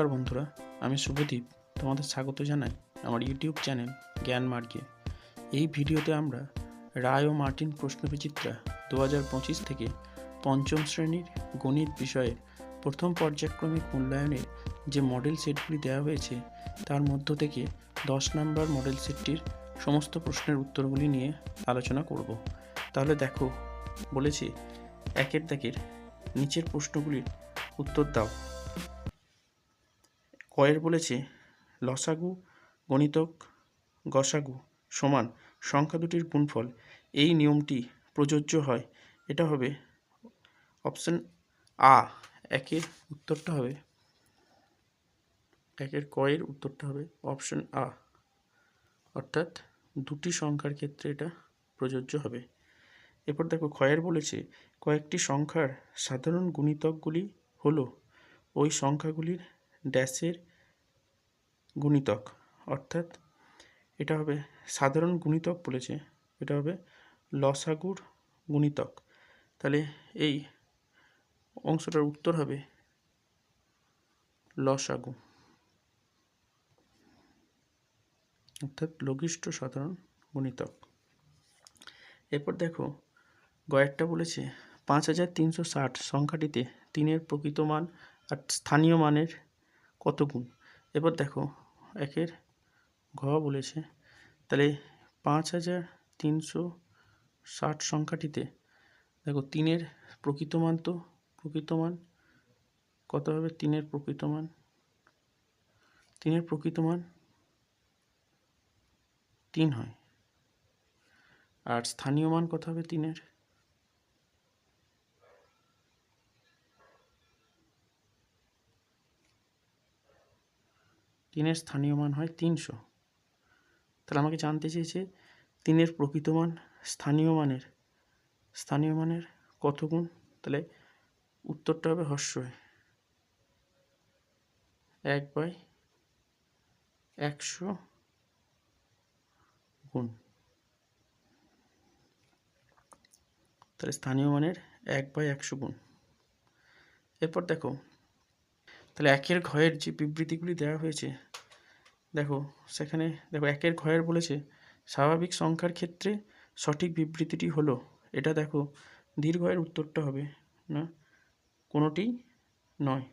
নমস্কার বন্ধুরা, আমি শুভদীপ তোমাদের স্বাগত জানাই আমার ইউটিউব চ্যানেল জ্ঞান মার্গে। এই ভিডিওতে আমরা রায় ও মার্টিন প্রশ্নবিচিত্রা দু হাজার পঁচিশ থেকে পঞ্চম শ্রেণির গণিত বিষয়ের প্রথম পর্যায়ক্রমিক মূল্যায়নের যে মডেল সেটগুলি দেওয়া হয়েছে, তার মধ্য থেকে দশ নম্বর মডেল সেটটির সমস্ত প্রশ্নের উত্তরগুলি নিয়ে আলোচনা করব। তাহলে দেখো, বলেছি একের দাগের নিচের প্রশ্নগুলির উত্তর দাও। কয়ের বলেছে, লসাগু, গণিতক, গসাগু সমান সংখ্যা দুটির গুণফল। এই নিয়মটি প্রযোজ্য হয়। এটা হবে অপশন আ, একের উত্তরটা হবে। একের কয়ের উত্তরটা হবে অপশন আ। অর্থাৎ দুটি সংখ্যার ক্ষেত্রে এটা প্রযোজ্য হবে। এরপর দেখো, ক্ষয়ের বলেছে, কয়েকটি সংখ্যার সাধারণ গুণিতকগুলি হলো, ওই সংখ্যাগুলির ড্যাশের গুণিতক, অর্থাৎ এটা হবে সাধারণ গুণিতক বলেছে, এটা হবে লসাগুর গুণিতক। তাহলে এই অংশটার উত্তর হবে লসাগু, অর্থাৎ লঘিষ্ঠ সাধারণ গুণিতক। এরপর দেখো, গয়েরটা বলেছে পাঁচ হাজার তিনশো ষাট সংখ্যাটিতে তিনের প্রকৃত মান আর স্থানীয় মানের কত গুণ? এবার দেখো, একের ঘ বলেছে। তাহলে পাঁচ হাজার তিনশো ষাট সংখ্যাটিতে দেখো, তিনের প্রকৃত মান তো, প্রকৃত মান কত হবে? তিনের প্রকৃত মান, তিনের প্রকৃত মান তিন হয়। আর স্থানীয় মান কত হবে? তিনের। তিনের স্থানীয় মান হয় তিনশো। তাহলে আমাকে জানতে চেয়েছে, তিনের প্রকৃত মান স্থানীয় মানের স্থানীয় মানের কত গুণ? তাহলে উত্তরটা হবে হর্ষয় এক বাই একশো গুণ। তাহলে স্থানীয় মানের এক বাই একশো গুণ। এরপর দেখো, তাহলে একের ঘয়ের যে বিবৃতিগুলি দেওয়া হয়েছে দেখো, সেখানে দেখো, একের ঘয়ের বলেছে, স্বাভাবিক সংখ্যার ক্ষেত্রে সঠিক বিবৃতিটি হলো, এটা দেখো দীর্ঘয়ের উত্তরটা হবে, না, কোনোটি নয়।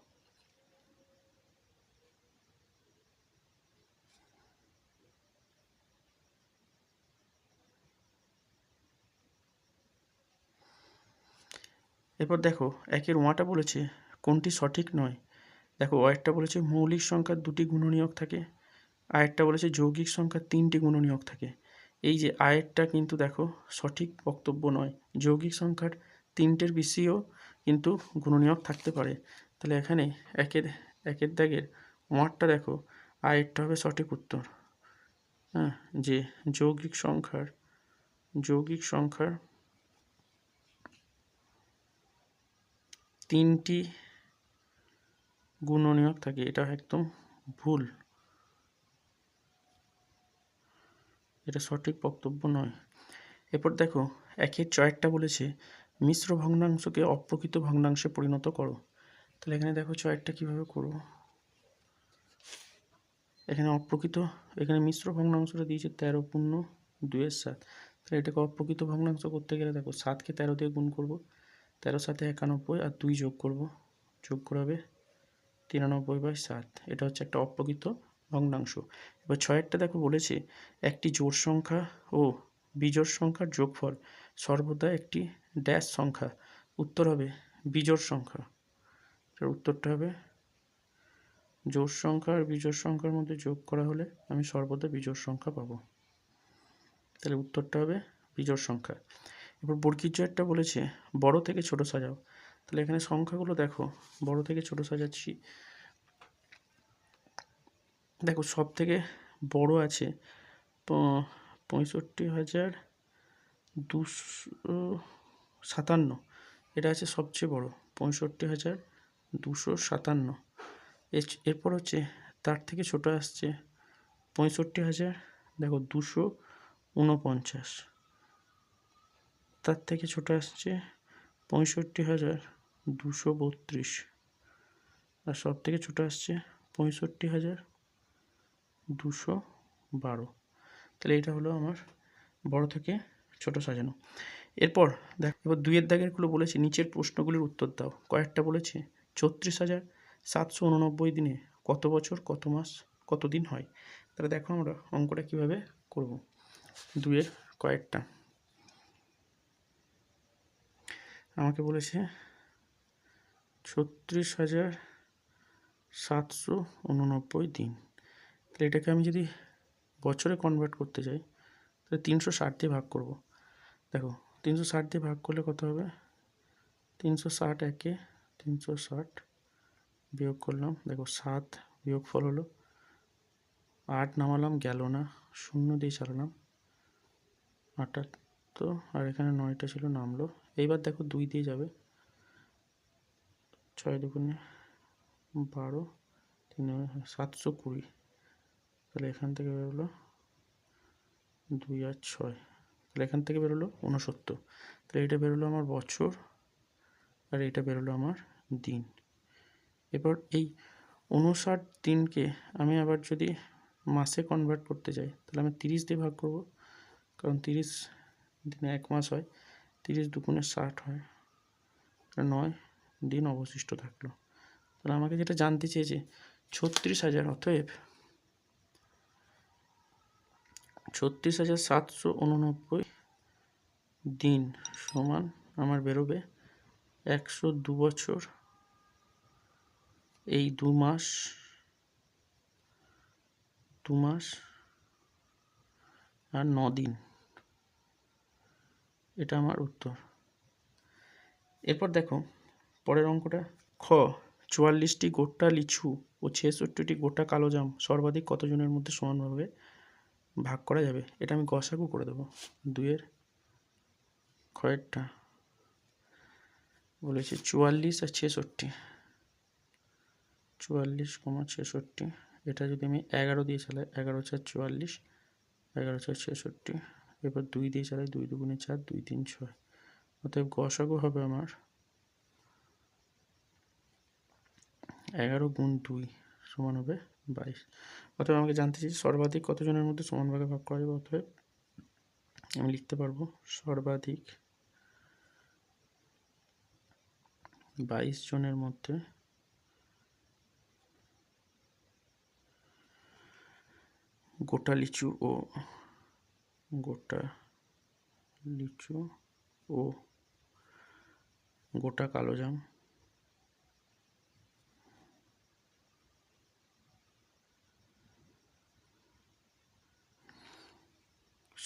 এরপর দেখো, একের ওয়াটা বলেছে, কোনটি সঠিক নয়? দেখো একটা বলেছে, মৌলিক সংখ্যার দুটি গুণনীয়ক থাকে। আরেকটা বলেছে, যৌগিক সংখ্যার তিনটি গুণনীয়ক থাকে। এই যে আয়েরটা কিন্তু দেখো, সঠিক বক্তব্য নয়। যৌগিক সংখ্যার তিনটের বেশিও কিন্তু গুণনীয়ক থাকতে পারে। তাহলে এখানে একের একের দাগের ওয়ারটা দেখো আয়েরটা হবে সঠিক উত্তর। হ্যাঁ যে যৌগিক সংখ্যার যৌগিক সংখ্যার তিনটি গুণনীয়ক থাকে, এটা একদম ভুল। এটা সঠিক বক্তব্য নয়। এরপর দেখো, একের চয়েরটা বলেছে, মিশ্র ভগ্নাংশকে অপ্রকৃত ভগ্নাংশে পরিণত করো। তাহলে এখানে দেখো চয়েরটা কীভাবে করব এখানে অপ্রকৃত, এখানে মিশ্র ভগ্নাংশটা দিয়েছে তেরো পূর্ণ দুইয়ের সাত। তাহলে এটাকে অপ্রকৃত ভগ্নাংশ করতে গেলে দেখো, সাতকে তেরো দিয়ে গুণ করব। তেরো সাথে একানব্বই আর দুই যোগ করব। যোগ করাবে তিরানব্বই বাই সাত। এটা হচ্ছে একটা অপ্রকৃত ভগ্নাংশ। এবার ছয়েরটা দেখো বলেছে, একটি জোড় সংখ্যা ও বিজোড় সংখ্যার যোগফল, সর্বদা একটি ড্যাশ সংখ্যা। উত্তর হবে বিজোড় সংখ্যা। এটার উত্তরটা হবে, জোড় সংখ্যা আর বিজোড় সংখ্যার মধ্যে যোগ করা হলে আমি সর্বদা বিজোড় সংখ্যা পাবো। তাহলে উত্তরটা হবে বিজোড় সংখ্যা। এবার বর্গীর জয়েরটা বলেছে, বড় থেকে ছোট সাজাও। তাহলে এখানে সংখ্যাগুলো দেখো, বড় থেকে ছোট সাজাচ্ছি দেখো সব থেকে বড় আছে পঁয়ষট্টি হাজার দুশো সাতান্ন। এটা আছে সবচেয়ে বড়, পঁয়ষট্টি হাজার দুশো সাতান্ন। এর- এরপর হচ্ছে তার থেকে ছোট আসছে পঁয়ষট্টি হাজার, দেখো দুশো উনপঞ্চাশ। তার থেকে ছোট আসছে পঁয়ষট্টি হাজার দুশো বত্রিশ। আর সব থেকে ছোট আসছে পঁয়ষট্টি হাজার দুশো বারো। তাহলে এটা হলো আমার বড় থেকে ছোট সাজানো। এরপর দেখ, এবার দুইয়ের দাগেরগুলো বলেছে, নিচের প্রশ্নগুলির উত্তর দাও। কয়েকটা বলেছে, ছত্রিশ হাজার সাতশো উননব্বই দিনে কত বছর, কত মাস, কত দিন হয়? তাহলে দেখো আমরা অঙ্কটা কীভাবে করব। দুইয়ের কয়েকটা। আমাকে বলেছে, ছত্রিশ হাজার সাতশো উননব্বই দিন। তাহলে এটাকে আমি যদি বছরে কনভার্ট করতে চাই তাহলে তিনশো ষাট দিয়ে ভাগ করব। দেখো, তিনশো ষাট দিয়ে ভাগ করলে কত হবে? তিনশো ষাট একে তিনশো ষাট বিয়োগ করলাম, দেখো সাত বিয়োগ ফল হলো, আট নামালাম, গেল না, শূন্য দিয়ে চালালাম আটাত্তর আর এখানে নয়টা ছিল, নামলো। এইবার দেখো দুই দিয়ে যাবে, ছয় দুগুণে বারো, তিন, সাতশো কুড়ি। তাহলে এখান থেকে বেরোলো দুই আর ছয়। তাহলে এখান থেকে বেরোলো উনসত্তর তাহলে এটা বেরোলো আমার বছর আর এটা বেরোলো আমার দিন। এবার এই উনষাট দিনকে আমি আবার যদি মাসে কনভার্ট করতে চাই তাহলে আমি তিরিশ দিয়ে ভাগ করব। কারণ তিরিশ দিনে এক মাস হয়, তিরিশ দুগুণে ষাট হয় নয় দিন অবশিষ্ট থাকল। তাহলে আমাকে যেটা জানতে চেয়েছে, ছত্রিশ হাজার, অতএব ছত্রিশ হাজার সাতশো উননব্বই দিন সমান আমার বেরোবে একশো দু বছর এই দু মাস দু মাস আর ন দিন। এটা আমার উত্তর। এরপর দেখো, পরের অঙ্কটা, খ, চুয়াল্লিশটি গোটা লিচু ও ছেষট্টিটি গোটা কালো জাম সর্বাধিক কতজনের মধ্যে সমানভাবে ভাগ করা যাবে। এটা আমি গসাগু করে দেবো। দুইয়ের কয়েকটা বলেছি চুয়াল্লিশ আর ছেষট্টি। চুয়াল্লিশ কমা ছেষট্টি, এটা যদি আমি এগারো দিয়ে চালাই, এগারো চার চুয়াল্লিশ, এগারো চার ছেষট্টি, এবার দুই দিয়ে চালাই দুই দুগুণে চার, দুই তিন ছয়। অতএব গসাগু হবে আমার এগারো গুণ দুই। সমান হবে বাইশ। অতএব আমাকে জানতে চাই সর্বাধিক কতজনের মধ্যে সমান ভাগে ভাগ করা যাবে? অতএব আমি লিখতে পারব সর্বাধিক বাইশ জনের মধ্যে গোটা লিচু ও গোটা লিচু ও গোটা কালো জাম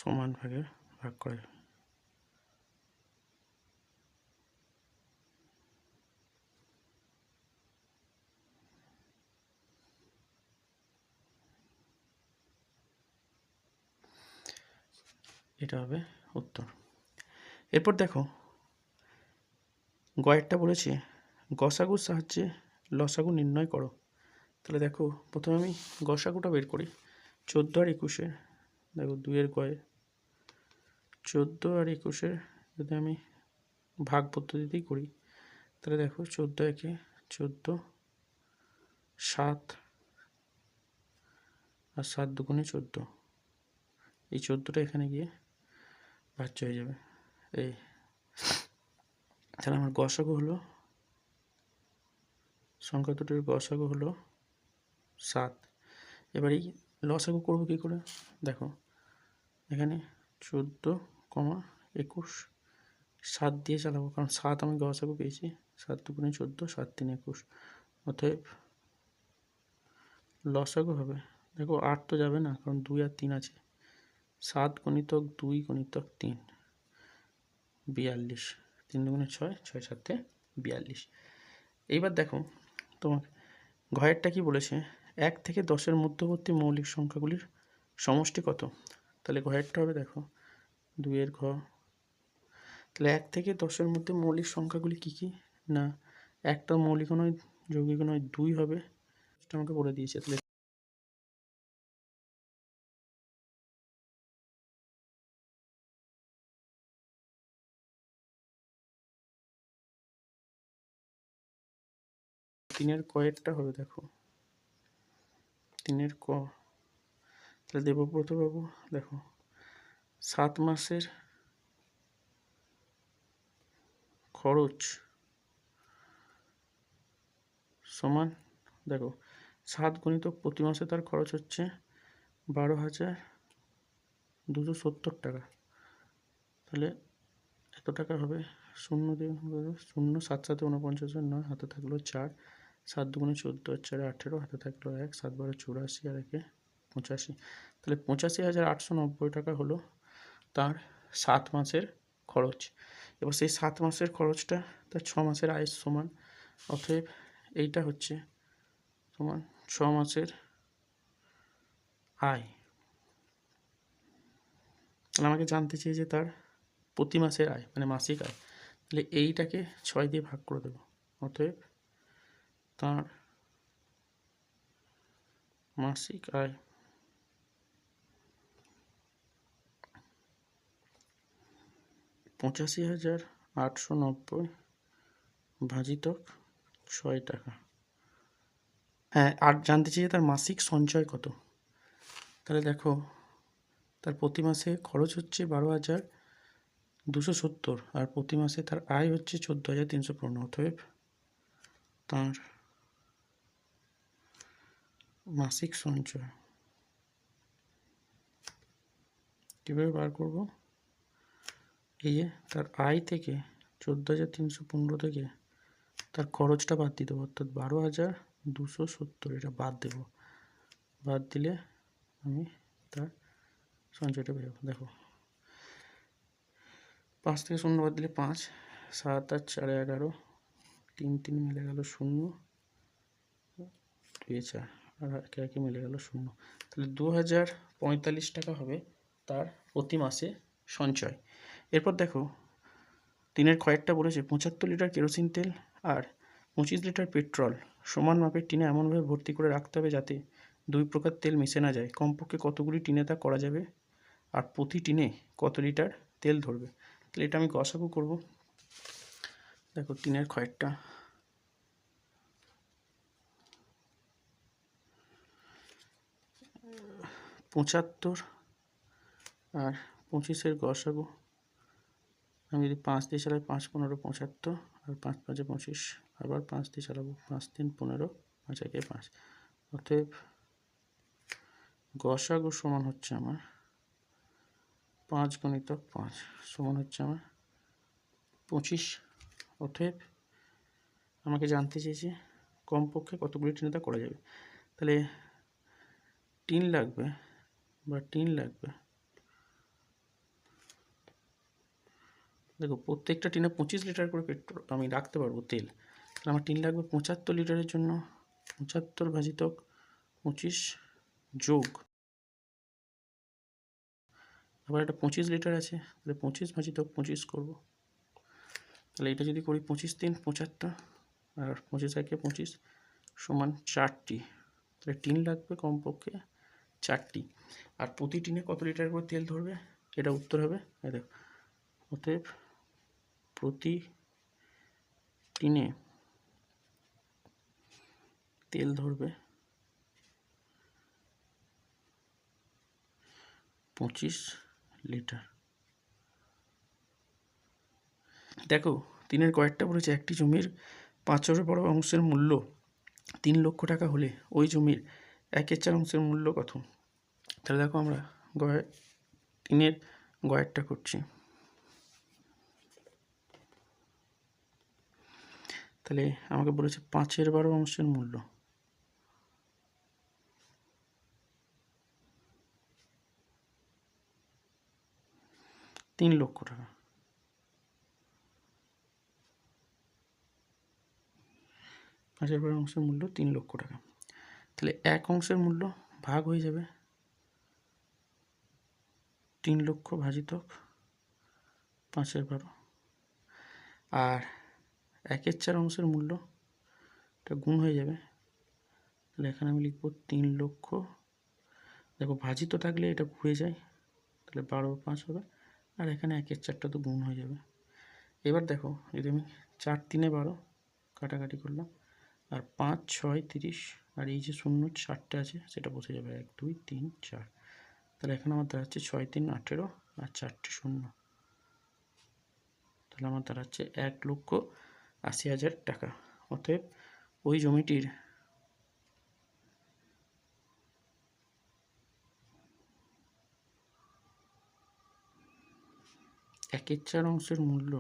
সমান ভাগে ভাগ করে। এটা হবে উত্তর। এরপর দেখো, গয়েরটা বলেছে গসাগুর সাহায্যে লসাগু নির্ণয় করো। তাহলে দেখো, প্রথমে আমি গসাগুটা বের করি। চোদ্দ আর একুশে, দেখো দুইয়ের গয়ে চোদ্দ আর একুশের যদি আমি ভাগ পদ্ধতিতেই করি, তাহলে দেখো চোদ্দ একে চোদ্দ সাত আর সাত দুগুণে চোদ্দ। এই চোদ্দোটা এখানে গিয়ে ভাজ্য হয়ে যাবে। এই, তাহলে আমার গসাগু হলো, সংখ্যা দুটোর গসাগু হলো সাত। এবার এই লসাগু করব কী করে? দেখো, এখানে চোদ্দ, কমা একুশ। সাত দিয়ে চালাবো, কারণ সাত আমি গসাগু পেয়েছি সাত দুগুণে চোদ্দ, সাত তিন একুশ। অতএব লসাগু হবে। দেখো, আট তো যাবে না, কারণ দুই আর তিন আছে। সাত গণিতক দুই গণিতক তিন, বিয়াল্লিশ। তিন দুগুণে ছয় ছয় সাতে বিয়াল্লিশ। এইবার দেখো, তোমাকে ঘয়েরটা কি বলেছে? এক থেকে দশের মধ্যবর্তী মৌলিক সংখ্যাগুলির সমষ্টি কত? তাহলে ঘয়েরটা হবে, দেখো। দুইয়ের ঘ। তাহলে এক থেকে দশের মধ্যে মৌলিক সংখ্যাগুলি কী কী? না, একটা মৌলিক নয়, যৌগিক নয়, দুই হবে। আমাকে বলে দিয়েছে, তাহলে তিনের কয়েকটা হবে, দেখো। তিনের ক। তাহলে দেবব্রতবাবু দেখো, সাত মাসের খরচ সমান, দেখো, সাত গণিত প্রতি মাসে তার খরচ হচ্ছে বারো হাজার দুশো সত্তর টাকা। তাহলে এত টাকা হবে? শূন্য দিয়ে শূন্য সাত সাথে উনপঞ্চাশ নয়, হাতে থাকল চার, সাত দুগুণে চোদ্দ, চারে আঠেরো, হাতে থাকল এক, সাত বারো চুরাশি আর একে পঁচাশি। তাহলে পঁচাশি হাজার আটশো নব্বই টাকা হলো তার সাত মাসের খরচ। এবার সেই সাত মাসের খরচটা তার ছ মাসের আয়ের সমান, অতএব এইটা হচ্ছে সমান ছ মাসের আয়। তাহলে আমাকে জানতে চেয়ে যে তার প্রতি মাসের আয় মানে মাসিক আয়, তাহলে এইটাকে ছয় দিয়ে ভাগ করে দেবো। অতএব তার মাসিক আয় পঁচাশি হাজার আটশো নব্বই ভাজিতক ছয় টাকা। হ্যাঁ আর জানতে চাই তার মাসিক সঞ্চয় কত? তাহলে দেখো, তার প্রতি মাসে খরচ হচ্ছে বারো হাজার দুশো সত্তর আর প্রতি মাসে তার আয় হচ্ছে চোদ্দ হাজার তিনশো পনেরো। অতএব তার মাসিক সঞ্চয় কীভাবে বার করব? এই যে তার আয় থেকে চোদ্দ হাজার তিনশো পনেরো থেকে তার খরচটা বাদ দিতে দেবো অর্থাৎ বারো হাজার দুশো সত্তর, এটা বাদ দেব। বাদ দিলে আমি তার সঞ্চয়টা বেরোবো দেখো, পাঁচ থেকে শূন্য বাদ দিলে পাঁচ, সাত আট চারে এগারো, তিন তিন মিলে গেল শূন্য, দুই চার, আর একে একে মিলে গেল শূন্য। তাহলে দু হাজার পঁয়তাল্লিশ টাকা হবে তার প্রতি মাসে সঞ্চয়। এরপর দেখো তিনের কয়েকটা বলেছে পঁচাত্তর লিটার কেরোসিন তেল আর পঁচিশ লিটার পেট্রোল। সমান মাপের টিনে এমনভাবে ভর্তি করে রাখতে হবে যাতে দুই প্রকার তেল মিশে না যায়। কমপক্ষে কতগুলি টিনে তা করা যাবে আর প্রতি টিনে কত লিটার তেল ধরবে? তাহলে এটা আমি গসাগু করব। দেখো টিনের কয়েকটা পঁচাত্তর আর পঁচিশের গসাগু আমি যদি পাঁচ দিয়ে চালাই পাঁচ পনেরো পঁচাত্তর, আর পাঁচ পাঁচে পঁচিশ, আবার পাঁচ দিয়ে চালাবো পাঁচ তিন পনেরো, পাঁচ একে পাঁচ। অতএব গসাগু সমান হচ্ছে আমার পাঁচ গণিতক পাঁচ, সমান হচ্ছে আমার পঁচিশ। অতএব আমাকে জানতে চেয়েছে কমপক্ষে কতগুলি টিনেতা করা যাবে। তাহলে টিন লাগবে বা টিন লাগবে। দেখো, প্রত্যেকটা টিনে পঁচিশ লিটার করে পেট্রোল আমি রাখতে পারব তেল। তাহলে আমার টিন লাগবে পঁচাত্তর লিটারের জন্য। পঁচাত্তর ভাজিতক পঁচিশ যোগ। আবার একটা পঁচিশ লিটার আছে, তাহলে পঁচিশ ভাজিতক পঁচিশ করব। তাহলে এটা যদি করি পঁচিশ তিন পঁচাত্তর, আর পঁচিশ একে পঁচিশ সমান চারটি। তাহলে টিন লাগবে কমপক্ষে চারটি। আর প্রতি টিনে কত লিটার করে তেল ধরবে? এটা উত্তর হবে। দেখো, অতএব প্রতি টিনে তেল ধরবে পঁচিশ লিটার। দেখো, তিনের কয়েকটা বলেছে, একটি জমির পাঁচশোর বড় অংশের মূল্য তিন লক্ষ টাকা হলে ওই জমির একের চার অংশের মূল্য কত? তাহলে দেখো আমরা গয় তিনের গয়েরটা করছি। তাহলে আমাকে বলেছে পাঁচের বারো অংশের মূল্য। তিন লক্ষ টাকা। পাঁচের বারো অংশের মূল্য তিন লক্ষ টাকা। তাহলে এক অংশের মূল্য ভাগ হয়ে যাবে। তিন লক্ষ ভাজিতক পাঁচের বারো। আর একের চার অংশের মূল্য, এটা গুণ হয়ে যাবে। তাহলে এখানে আমি লিখব তিন লক্ষ। দেখো ভাজিত থাকলে এটা ঘুরে যায়, তাহলে বারো পাঁচ হবে, আর এখানে একের চারটা তো গুণ হয়ে যাবে। এবার দেখো, যদি আমি চার তিনে বারো কাটাকাটি করলাম, আর পাঁচ ছয় তিরিশ, আর এই যে শূন্য চারটে আছে, সেটা বসে যাবে এক, দুই, তিন, চার। তাহলে এখানে আমার দাঁড়াচ্ছে ছয় তিন আঠেরো, আর চারটে শূন্য। তাহলে আমার দাঁড়াচ্ছে এক লক্ষ আশি হাজার টাকা। অতএব ওই জমিটির একের চার অংশের মূল্য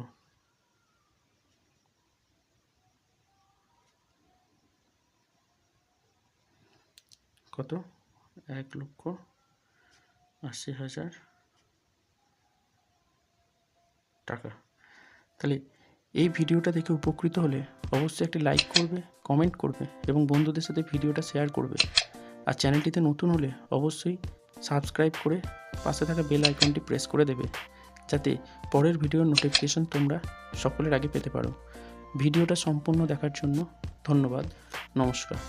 কত? এক লক্ষ আশি হাজার টাকা। তাহলে এই ভিডিওটা দেখে উপকৃত হলে অবশ্যই একটি লাইক করবে কমেন্ট করবে এবং বন্ধুদের সাথে ভিডিওটা শেয়ার করবে। আর চ্যানেলটিতে নতুন হলে অবশ্যই সাবস্ক্রাইব করে পাশে থাকা বেল আইকনটি প্রেস করে দেবে, যাতে পরের ভিডিওর নোটিফিকেশন তোমরা সকলের আগে পেতে পারো। ভিডিওটা সম্পূর্ণ দেখার জন্য ধন্যবাদ, নমস্কার।